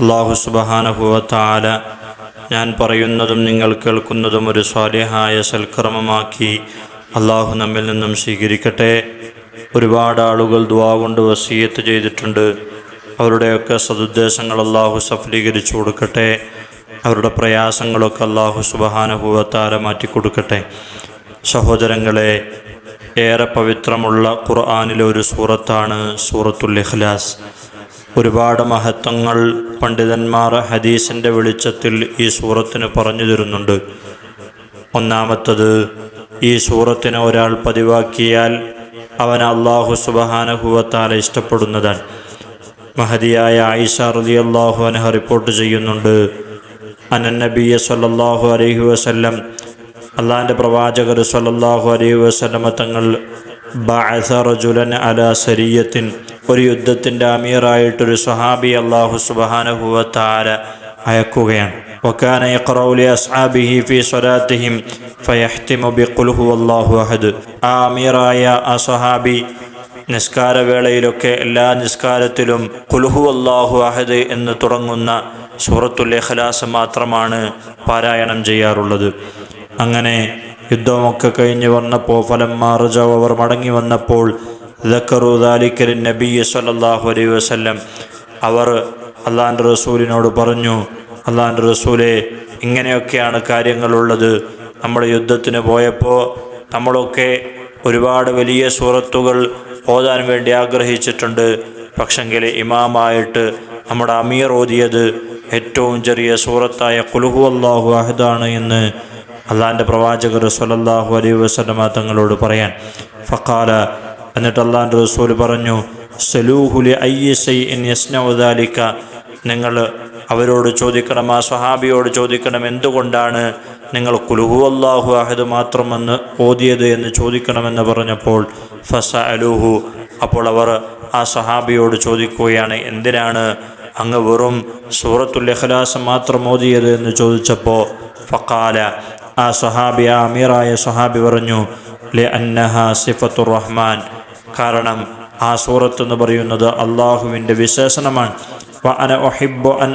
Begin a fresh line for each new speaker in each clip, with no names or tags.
അള്ളാഹു സുബഹാനഹുവത്താല ഞാൻ പറയുന്നതും നിങ്ങൾ കേൾക്കുന്നതും ഒരു സ്വാലിഹായ സൽക്രമമാക്കി അള്ളാഹു നമ്മിൽ നിന്നും സ്വീകരിക്കട്ടെ. ഒരുപാട് ആളുകൾ ദുവാ കൊണ്ട് വസീയത്ത് ചെയ്തിട്ടുണ്ട്. അവരുടെയൊക്കെ സതുദ്ദേശങ്ങൾ അള്ളാഹു സഫലീകരിച്ചു കൊടുക്കട്ടെ. അവരുടെ പ്രയാസങ്ങളൊക്കെ അള്ളാഹു മാറ്റി മാറ്റിക്കൊടുക്കട്ടെ സഹോദരങ്ങളെ ഏറെ പവിത്രമുള്ള ഖുർആാനിലെ ഒരു സൂറത്താണ് സൂറത്തുൽ ഇഖ്ലാസ്. ഒരുപാട് മഹത്വങ്ങൾ പണ്ഡിതന്മാർ ഹദീസിന്റെ വെളിച്ചത്തിൽ ഈ സൂറത്തിന് പറഞ്ഞു തരുന്നുണ്ട്. ഒന്നാമത്തത് ഈ സൂറത്തിനെ ഒരാൾ പതിവാക്കിയാൽ അവൻ അള്ളാഹു സുബഹാനഹുവത്താല ഇഷ്ടപ്പെടുന്നതാണ്. മഹതിയായ ആയിഷ റലി അള്ളാഹു അനഹ റിപ്പോർട്ട് ചെയ്യുന്നുണ്ട് അനന്നബിയ സല്ലാഹു അലൈഹി വസ്ല്ലം അള്ളാഹിന്റെ പ്രവാചകർ സല്ലാഹു അലൈഹി വസ്ലമ തങ്ങൾ ബഅസ റജുലൻ അല സരിയത്തിൻ ഒരു യുദ്ധത്തിൻ്റെ അമീറായിട്ടൊരു സ്വഹാബി അള്ളാഹു സുബഹാനഹുവത്താല അയക്കുകയാണ് وكان يقرأ لأصحابه في صلاتهم فيختم بقل هو الله أحد ആ അമീറായ ആ സ്വഹാബി നിസ്കാരവേളയിലൊക്കെ എല്ലാ നിസ്കാരത്തിലും കുലുഹു അള്ളാഹു അഹദ് എന്ന് തുടങ്ങുന്ന സൂറത്തുൽ ഇഖ്ലാസ് മാത്രമാണ് പാരായണം ചെയ്യാറുള്ളത് അങ്ങനെ യുദ്ധമൊക്കെ കഴിഞ്ഞ് വന്നപ്പോൾ ഫലം മാറുജോ അവർ മടങ്ങി വന്നപ്പോൾ ദക്കറു ദാലിക്കലിൻ നബി സല്ലല്ലാഹു അലൈഹി വസല്ലം അവർ അള്ളാഹിന്റെ റസൂലിനോട് പറഞ്ഞു അള്ളാഹിന്റെ റസൂലെ ഇങ്ങനെയൊക്കെയാണ് കാര്യങ്ങളുള്ളത്. നമ്മൾ യുദ്ധത്തിന് പോയപ്പോൾ നമ്മളൊക്കെ ഒരുപാട് വലിയ സൂറത്തുകൾ ഓതാൻ വേണ്ടി ആഗ്രഹിച്ചിട്ടുണ്ട്. പക്ഷെങ്കിൽ ഇമാമായിട്ട് നമ്മുടെ അമീർ ഓതിയത് ഏറ്റവും ചെറിയ സൂറത്തായ കുലുഹു അള്ളാഹു അഹദാണ് എന്ന് അള്ളാഹിന്റെ പ്രവാചകർ സല്ലല്ലാഹു അലൈഹി വസല്ലമ തങ്ങളോട് പറയാൻ. ഫക്കാല എന്നിട്ട് അള്ളാഹുന്റെ റസൂൽ പറഞ്ഞു സലൂഹുലി അയ്യസൈ ഇൻ യസ്നൗദാലിക്ക നിങ്ങൾ അവരോട് ചോദിക്കണം ആ സ്വഹാബിയോട് ചോദിക്കണം എന്തുകൊണ്ടാണ് നിങ്ങൾ കുലുഹു അള്ളാഹു അഹദ് മാത്രമെന്ന് ഓതിയത് എന്ന് ചോദിക്കണമെന്ന് പറഞ്ഞപ്പോൾ ഫസ അലൂഹു അപ്പോൾ അവർ ആ സഹാബിയോട് ചോദിക്കുകയാണ് എന്തിനാണ് അങ്ങ് വെറും സൂറത്തുൽ ഇഖ്ലാസ് മാത്രം ഓതിയത് എന്ന് ചോദിച്ചപ്പോൾ? ഫക്കാല ആ സഹാബി ആ അമീറായ സഹാബി പറഞ്ഞു ലെ അന്നഹ സിഫത്തുർ റഹ്മാൻ. കാരണം ആ സൂറത്ത് എന്ന് പറയുന്നത് അള്ളാഹുവിന്റെ വിശേഷണമാണ്. അൻ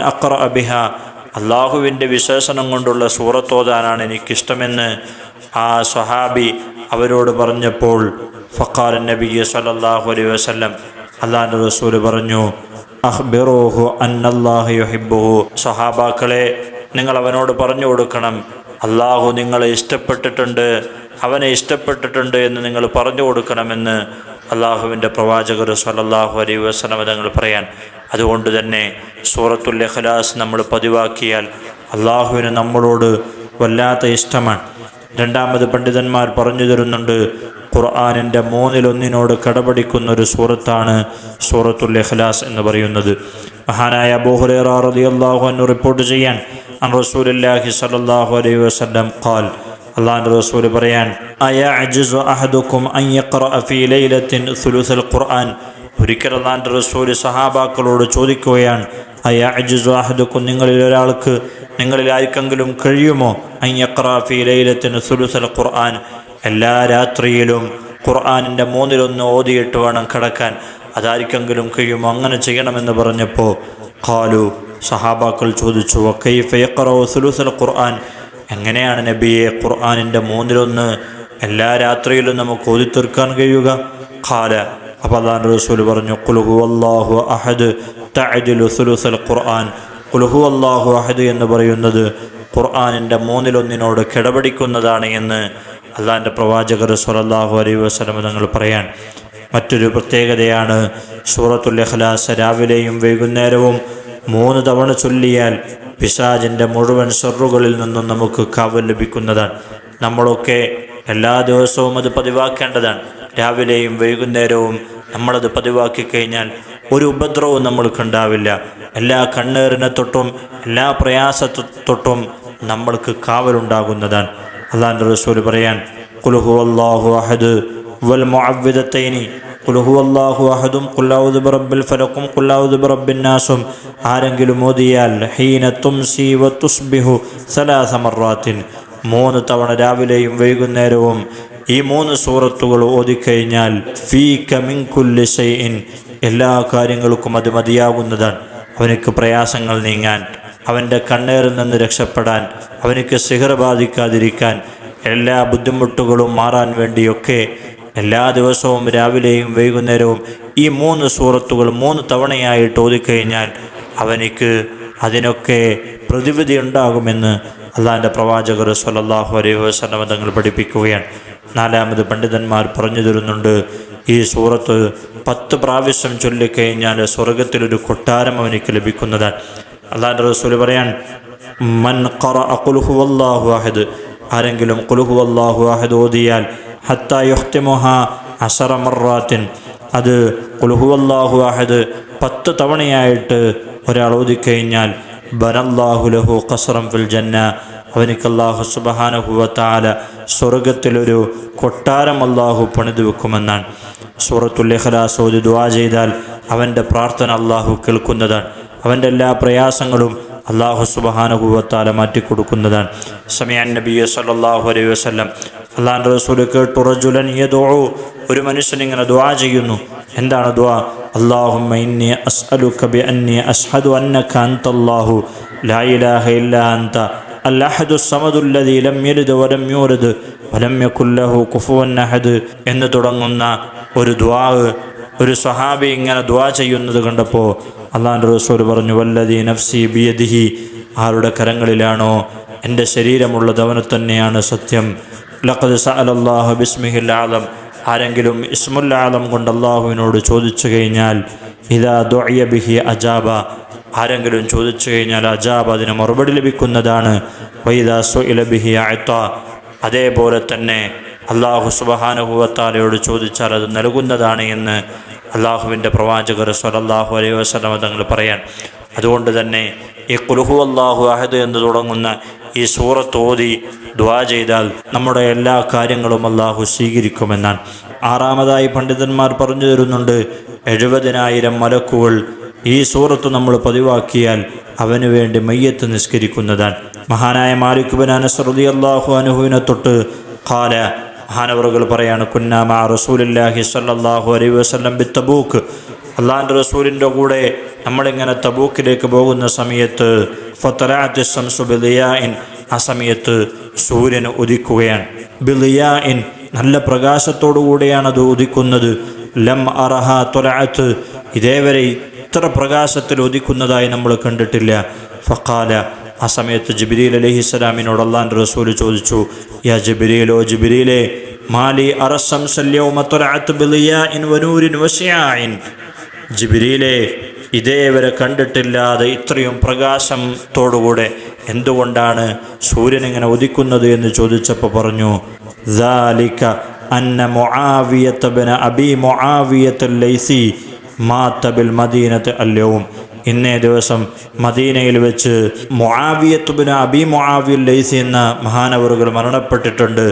അള്ളാഹുവിന്റെ വിശേഷണം കൊണ്ടുള്ള സൂറത്തോതാനാണ് എനിക്കിഷ്ടമെന്ന് ആ സ്വഹാബി അവരോട് പറഞ്ഞപ്പോൾ ഫക്കാർ നബി സലല്ലാഹു അലൈ വസ്ലം അള്ളാഹിന്റെ റസൂൽ പറഞ്ഞു അഹ്ബിറോഹു അന്നല്ലാഹു യുഹിബ്ബുഹു. സ്വഹാബാക്കളെ നിങ്ങൾ അവനോട് പറഞ്ഞു കൊടുക്കണം അള്ളാഹു നിങ്ങളെ ഇഷ്ടപ്പെട്ടിട്ടുണ്ട് അവനെ ഇഷ്ടപ്പെട്ടിട്ടുണ്ട് എന്ന് നിങ്ങൾ പറഞ്ഞു കൊടുക്കണമെന്ന് അള്ളാഹുവിന്റെ പ്രവാചകർ സലല്ലാഹു അലൈഹി വസല്ലം തങ്ങൾ പറയാൻ അതുകൊണ്ട് തന്നെ സൂറത്തുൽ ഇഖ്ലാസ് നമ്മൾ പതിവാക്കിയാൽ അള്ളാഹുവിന് നമ്മളോട് വല്ലാത്ത ഇഷ്ടമാണ്. രണ്ടാമത് പണ്ഡിതന്മാർ പറഞ്ഞു തരുന്നുണ്ട് ഖുർആാനിന്റെ മൂന്നിലൊന്നിനോട് കടപിടിക്കുന്ന ഒരു സൂറത്താണ് സൂറത്തുൽ ഇഖ്ലാസ് എന്ന് പറയുന്നത്. മഹാനായ അബൂഹുറേറ റളിയല്ലാഹു അൻഹു റിപ്പോർട്ട് ചെയ്യാൻ അൻ റസൂലുള്ളാഹി സല്ലല്ലാഹു അലൈഹി വസല്ലം ഖാൽ അള്ളാഹിന്റെ റസൂൽ പറയാൻ ഖുർആൻ. ഒരിക്കൽ അള്ളാഹിന്റെ റസൂൽ സഹാബാക്കളോട് ചോദിക്കുകയാണ് അഹദുക്കും നിങ്ങളിൽ ഒരാൾക്ക് നിങ്ങളിൽ ആർക്കെങ്കിലും കഴിയുമോ? അൻ യഖറഅ ഫീ ലൈലത്തിൻ സുലുസൽ ഖുർആൻ. എല്ലാ രാത്രിയിലും ഖുർആാനിന്റെ മൂന്നിലൊന്ന് ഓതിയിട്ട് വേണം കിടക്കാൻ. അതാർക്കെങ്കിലും കഴിയുമോ? അങ്ങനെ ചെയ്യണമെന്ന് പറഞ്ഞപ്പോൾ ഖാലു. സഹാബാക്കൾ ചോദിച്ചു വക്കൈ യഖറഉ സുലുസൽ ഖുർആൻ? എങ്ങനെയാണ് നബിയെ ഖുർആാനിന്റെ മൂന്നിലൊന്ന് എല്ലാ രാത്രിയിലും നമുക്ക് ഓതി തീർക്കാൻ കഴിയുക? ഖാല. അപ്പോൾ റസൂൽ പറഞ്ഞു കുലുഹു അള്ളാഹു അഹദ് തഅദിലു ഖുർആൻ. കുലുഹു അള്ളാഹു അഹദ് എന്ന് പറയുന്നത് ഖുർആാനിന്റെ മൂന്നിലൊന്നിനോട് കിടപിടിക്കുന്നതാണ് എന്ന് അള്ളാഹിന്റെ പ്രവാചകർ സുലല്ലാഹു അലൈഹി വസ്ലം തങ്ങൾ പറയാൻ. മറ്റൊരു പ്രത്യേകതയാണ് സൂറത്തുൽ ഇഖ്ലാസ്. രാവിലെയും വൈകുന്നേരവും മൂന്ന് തവണ ചൊല്ലിയാൽ പിശാജിന്റെ മുഴുവൻ ഷെറുകളിൽ നിന്നും നമുക്ക് കാവൽ ലഭിക്കുന്നതാണ്. നമ്മളൊക്കെ എല്ലാ ദിവസവും അത് പതിവാക്കേണ്ടതാണ്. രാവിലെയും വൈകുന്നേരവും നമ്മളത് പതിവാക്കി കഴിഞ്ഞാൽ ഒരു ഉപദ്രവവും നമ്മൾക്കുണ്ടാവില്ല എല്ലാ കണ്ണേറിനെ തൊട്ടും എല്ലാ പ്രയാസത്തെ തൊട്ടും നമ്മൾക്ക് കാവലുണ്ടാകുന്നതാണ് അള്ളാന്റെ റസൂൽ പറയാൻ കുലുഹു അള്ളാഹു അഹദ് വൽ മുഅവ്വിദത്തൈനി കുലുഹു അള്ളാഹു അഹദും കുല്ലാവുദ് ബറബ്ബിൽ ഫലക്കും കുല്ലാവുദ് നാസും ആരെങ്കിലും ഓതിയാൽ ഹീന തുംസി വ തുസ്ബിഹു സലാസ മറാത്തിൻ മൂന്ന് തവണ രാവിലെയും വൈകുന്നേരവും ഈ മൂന്ന് സൂറത്തുകൾ ഓതിക്കഴിഞ്ഞാൽ ഫീ കമിങ് ഷൈഇൻ. എല്ലാ കാര്യങ്ങൾക്കും അത് മതിയാകുന്നതാണ്. അവനക്ക് പ്രയാസങ്ങൾ നീങ്ങാൻ അവന്റെ കണ്ണേറിൽ നിന്ന് രക്ഷപ്പെടാൻ അവനക്ക് സിഹർ ബാധിക്കാതിരിക്കാൻ എല്ലാ ബുദ്ധിമുട്ടുകളും മാറാൻ വേണ്ടിയൊക്കെ എല്ലാ ദിവസവും രാവിലെയും വൈകുന്നേരവും ഈ മൂന്ന് സൂറത്തുകൾ മൂന്ന് തവണയായിട്ട് ഓതിക്കഴിഞ്ഞാൽ അവനിക്ക് അതിനൊക്കെ പ്രതിവിധി ഉണ്ടാകുമെന്ന് അള്ളാഹിന്റെ പ്രവാചകർ സല്ലല്ലാഹു അലൈഹി വസ്ലം തങ്ങൾ പഠിപ്പിക്കുകയാണ്. നാലാമത് പണ്ഡിതന്മാർ പറഞ്ഞു തരുന്നുണ്ട് ഈ സൂറത്ത് പത്ത് പ്രാവശ്യം ചൊല്ലിക്കഴിഞ്ഞാൽ സ്വർഗത്തിലൊരു കൊട്ടാരം അവനിക്ക് ലഭിക്കുന്നതാണ്. അള്ളാഹിന്റെ റസൂൽ പറയാൻ മൻ ഖറഅ ഖുൽ ഹുവല്ലാഹു അഹദ്. ആരെങ്കിലും കുലുഹു അള്ളാഹു അഹദ് ഓതിയാൽ ഹത്ത യുഹ്തിമുഹ അസറ മറാത്തിൻ അത് കുലുഹു അള്ളാഹു അഹദ് പത്ത് തവണയായിട്ട് ഒരാൾ ഓതിക്കഴിഞ്ഞാൽ ബനല്ലാഹു ലഹു കസറം ഫിൽ ജന്ന. അവനിക്ക് അള്ളാഹു സുബഹാനഹുവത്താല സ്വർഗത്തിലൊരു കൊട്ടാരം അള്ളാഹു പണിതു വെക്കുമെന്നാണ്. സൂറത്തുൽ ഇഖ്ലാസ് ഓതി ദുആ ചെയ്താൽ അവന്റെ പ്രാർത്ഥന അള്ളാഹു കേൾക്കുന്നതാണ്. അവന്റെ എല്ലാ പ്രയാസങ്ങളും അള്ളാഹു മാറ്റി മാറ്റിക്കൊടുക്കുന്നതാണ്. സമയാൻ നബി സല്ലാഹു അലൈഹി വസ്ലം അള്ളാഹിന്റെ റസൂൽ കേട്ടു റജുലൻ യദുഉ. ഒരു മനുഷ്യൻ ഇങ്ങനെ ദുആ ചെയ്യുന്നു. എന്താണ് ദുആ? അല്ലാഹുമ്മ ഇന്നി അസ്അലുക ബി അന്നി അഷ്ഹദു അന്നക അൻതല്ലാഹു. ലാ ഇലാഹ ഇല്ലാ അൻത അൽ-അഹദു സമദു അല്ലദീ ലം യലിദ് വലം യൂലദ്. വലം യകുൽ ലഹു കുഫുവൻ അഹദ്. എന്ന് തുടങ്ങുന്ന ഒരു ദുആ. ഒരു സ്വഹാബി ഇങ്ങനെ ദുആ ചെയ്യുന്നത് കണ്ടപ്പോൾ അള്ളാഹിന്റെ റസൂൽ പറഞ്ഞു വല്ലതി നഫ്സി ബിയദിഹി. ആരുടെ കരങ്ങളിലാണോ എന്റെ ശരീരമുള്ളത് അവന് തന്നെയാണ് സത്യം. ലഖദ് സഅലല്ലാഹു ബിസ്മിഹിൽ ആലം ആരെങ്കിലും ഇസ്മുൽ ആലം കൊണ്ട് അള്ളാഹുവിനോട് ചോദിച്ചു കഴിഞ്ഞാൽ ഇതാ ദുഅയ ബിഹി അജാബ. ആരെങ്കിലും ചോദിച്ചു കഴിഞ്ഞാൽ അജാബ് അതിന് മറുപടി ലഭിക്കുന്നതാണ്. വൈദാ സുഇല ബിഹി അയത്ത അതേപോലെ തന്നെ അള്ളാഹു സുബഹാനുഭവത്താലയോട് ചോദിച്ചാൽ അത് നൽകുന്നതാണ് എന്ന് അള്ളാഹുവിന്റെ പ്രവാചകർ സ്വലല്ലാഹു അലൈഹി വസ്ലമ തങ്ങൾ പറയാൻ. അതുകൊണ്ട് തന്നെ ഈ കുലുഹു അള്ളാഹു അഹദ് എന്ന് തുടങ്ങുന്ന ഈ സൂറത്ത് ഓതി ദ്വാ ചെയ്താൽ നമ്മുടെ എല്ലാ കാര്യങ്ങളും അള്ളാഹു സ്വീകരിക്കുമെന്നാണ്. ആറാമതായി പണ്ഡിതന്മാർ പറഞ്ഞു തരുന്നുണ്ട് എഴുപതിനായിരം മലക്കുകൾ ഈ സൂറത്ത് നമ്മൾ പതിവാക്കിയാൽ അവന് വേണ്ടി മയ്യത്ത് നിസ്കരിക്കുന്നതാണ്. മഹാനായ മാലിക് ബിൻ അനസ് റളിയല്ലാഹു അൻഹുവിനെ തൊട്ട് ഖാല മഹാനവറുകൾ പറയാണ് കുന്നാമ റസൂലില്ലാഹി സല്ലാഹു അലൈ വസ്ലം ബി തബൂക്ക് അള്ളാഹാന്റെ റസൂലിന്റെ കൂടെ നമ്മളിങ്ങനെ തബൂക്കിലേക്ക് പോകുന്ന സമയത്ത് ഫത്തലാത്ത് ആ സമയത്ത് സൂര്യൻ ഉദിക്കുകയാണ്. ബിലിയാഇൻ നല്ല പ്രകാശത്തോടു കൂടെയാണ് അത് ഉദിക്കുന്നത്. ലം അറഹ തൊലഅത്ത്. ഇതേവരെ ഇത്ര പ്രകാശത്തിൽ ഉദിക്കുന്നതായി നമ്മൾ കണ്ടിട്ടില്ല. ഫക്കാല ആ സമയത്ത് ജബിരിയിൽ അലഹി സ്വലാമിനോട് അള്ളാന്റെ റസൂൽ ചോദിച്ചു യാ ജബിരിയിലോ ജബിരിയിലെ മാലി അറസം ജിബിരിയിലെ ഇതേ വരെ കണ്ടിട്ടില്ലാതെ ഇത്രയും പ്രകാശത്തോടുകൂടെ എന്തുകൊണ്ടാണ് സൂര്യൻ ഇങ്ങനെ ഉദിക്കുന്നത് എന്ന് ചോദിച്ചപ്പോൾ പറഞ്ഞു ദാലിക അന്ന അബി ലൈസി മദീനത്ത് അല്ലവും ഇന്നേ ദിവസം മദീനയിൽ വെച്ച് മൊആവിയത്തുബിന് അബി മുആവിയൽ ലൈസി എന്ന മഹാനവറുകൾ മരണപ്പെട്ടിട്ടുണ്ട്.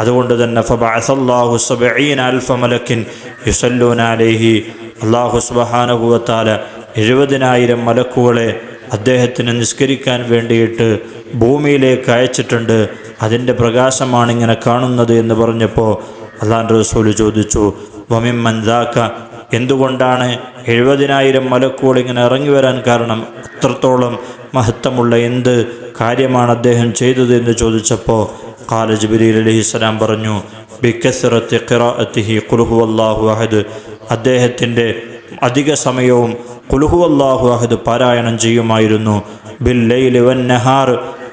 അതുകൊണ്ട് തന്നെ ഫബഅസല്ലാഹു സബഈൻ മലക്കിൻ അലൈഹി അള്ളാഹു സുബ്ഹാനഹുവത്താല എഴുപതിനായിരം മലക്കുകളെ അദ്ദേഹത്തിന് നിസ്കരിക്കാൻ വേണ്ടിയിട്ട് ഭൂമിയിലേക്ക് അയച്ചിട്ടുണ്ട്. അതിന്റെ പ്രകാശമാണ് ഇങ്ങനെ കാണുന്നത് എന്ന് പറഞ്ഞപ്പോൾ അള്ളാൻ റസൂൽ ചോദിച്ചു വമിം മൻദാക്ക എന്തുകൊണ്ടാണ് എഴുപതിനായിരം മലക്കുകൾ ഇങ്ങനെ ഇറങ്ങി വരാൻ കാരണം? അത്രത്തോളം മഹത്വമുള്ള എന്ത് കാര്യമാണ് അദ്ദേഹം ചെയ്തത് എന്ന് ചോദിച്ചപ്പോൾ കാല ജിബിലി അലഹിസ്സലാം പറഞ്ഞു ബിക്കസിറത്തി ഖിറാഅത്തിഹി കുലുഹു അള്ളാഹു അഹദ്. അദ്ദേഹത്തിന്റെ അധിക സമയവും കുലുഹു അള്ളാഹു അഹദ് പാരായണം ചെയ്യുമായിരുന്നു. ബിൽ ലൈലി വൻ നഹാർ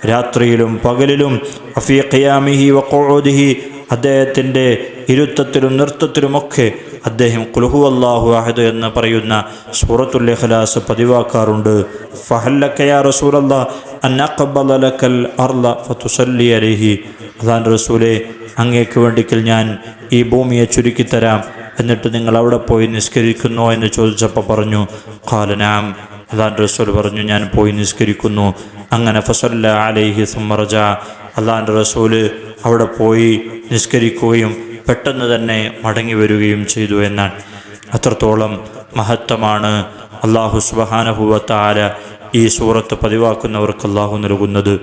രാത്രിയിലും പകലിലും അഫീ ഖിയാമിഹി വഖൂദിഹി അദ്ദേഹത്തിന്റെ ഇരുത്തത്തിലും നൃത്തത്തിലുമൊക്കെ അദ്ദേഹം കുലുഹു അള്ളാഹു അഹദ് എന്ന് പറയുന്ന സൂറത്തുൽ ഇഖ്ലാസ് പതിവാക്കാറുണ്ട്. ഫഹല്ലക്കയാ റസൂലല്ലാ റസൂലെ അങ്ങേക്ക് വേണ്ടിക്കൽ ഞാൻ ഈ ഭൂമിയെ ചുരുക്കിത്തരാം എന്നിട്ട് നിങ്ങൾ അവിടെ പോയി നിസ്കരിക്കുന്നു എന്ന് ചോദിച്ചപ്പോൾ പറഞ്ഞു ഖാലനാം അതാൻ റസൂൽ പറഞ്ഞു ഞാൻ പോയി നിസ്കരിക്കുന്നു. അങ്ങനെ ഫസല്ല അലൈഹി സമ്മർജ അള്ളാന്റെ റസൂൽ അവിടെ പോയി നിസ്കരിക്കുകയും പെട്ടെന്ന് തന്നെ മടങ്ങി വരികയും ചെയ്തു എന്നാണ് അത്രത്തോളം മഹത്വമാണ് അള്ളാഹു സുബഹാനഹുവത്താര ഈ സൂറത്ത് പതിവാക്കുന്നവർക്ക് അള്ളാഹു നൽകുന്നത്.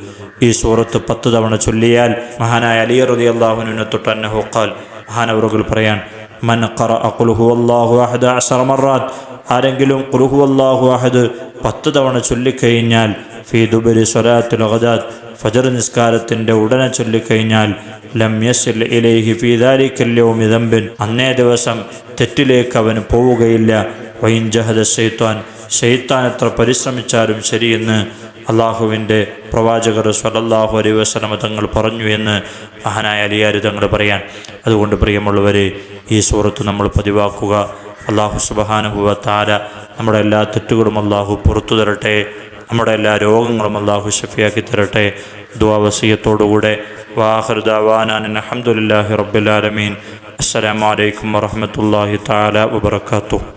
ഈ സൂറത്ത് പത്ത് തവണ ചൊല്ലിയാൽ മഹാനായ അലി റതി അള്ളാഹുവിനെ തൊട്ട് അന്നഹുക്കാൽ മഹാനവറുകൾ പറയാൻ മൻ ഖറ അഖുലുഹു അല്ലാഹു അഹദ അസറ മറാത്ത് ആരെങ്കിലും ഖുലുഹു അല്ലാഹു അഹദ് പത്ത് തവണ ചൊല്ലിക്കഴിഞ്ഞാൽ ഫീ ദുബരി സ്വലാത്തുൽ ഗദാത്ത് ഫജർ നിസ്കാരത്തിന്റെ ഉടനെ ചൊല്ലിക്കഴിഞ്ഞാൽ ലം യസിൽ ഇലൈഹി ഫീ ദാലിക്കൽ യൗമി ദംബിൻ. അന്നേ ദിവസം തെറ്റിലേക്ക് അവന് പോവുകയില്ല. വൈൻ ജഹദ ഷെയ്ത്താൻ ഷെയ്ത്താൻ എത്ര പരിശ്രമിച്ചാലും ശരിയെന്ന് അള്ളാഹുവിന്റെ പ്രവാചകർ സ്വലല്ലാഹു അലൈ വസ്ലമ തങ്ങൾ പറഞ്ഞു എന്ന് മഹാനായ അലിയാരി തങ്ങൾ പറയാൻ. അതുകൊണ്ട് പ്രിയമുള്ളവരെ ഈ സൂറത്ത് നമ്മൾ പതിവാക്കുക. അള്ളാഹു സുബഹാനുഭവ താര നമ്മുടെ എല്ലാ തെറ്റുകളും അള്ളാഹു പുറത്തു തരട്ടെ. നമ്മുടെ എല്ലാ രോഗങ്ങളും അള്ളാഹു ഷഫിയാക്കി തരട്ടെ. ദുവാവസീയത്തോടുകൂടെ വാഹൃദാവാനാൻ അഹമ്മദില്ലാഹി റബ്ബുലാലമീൻ അസ്സലാമലൈക്കും വറഹമത്തല്ലാഹി താല വബർക്കാത്തു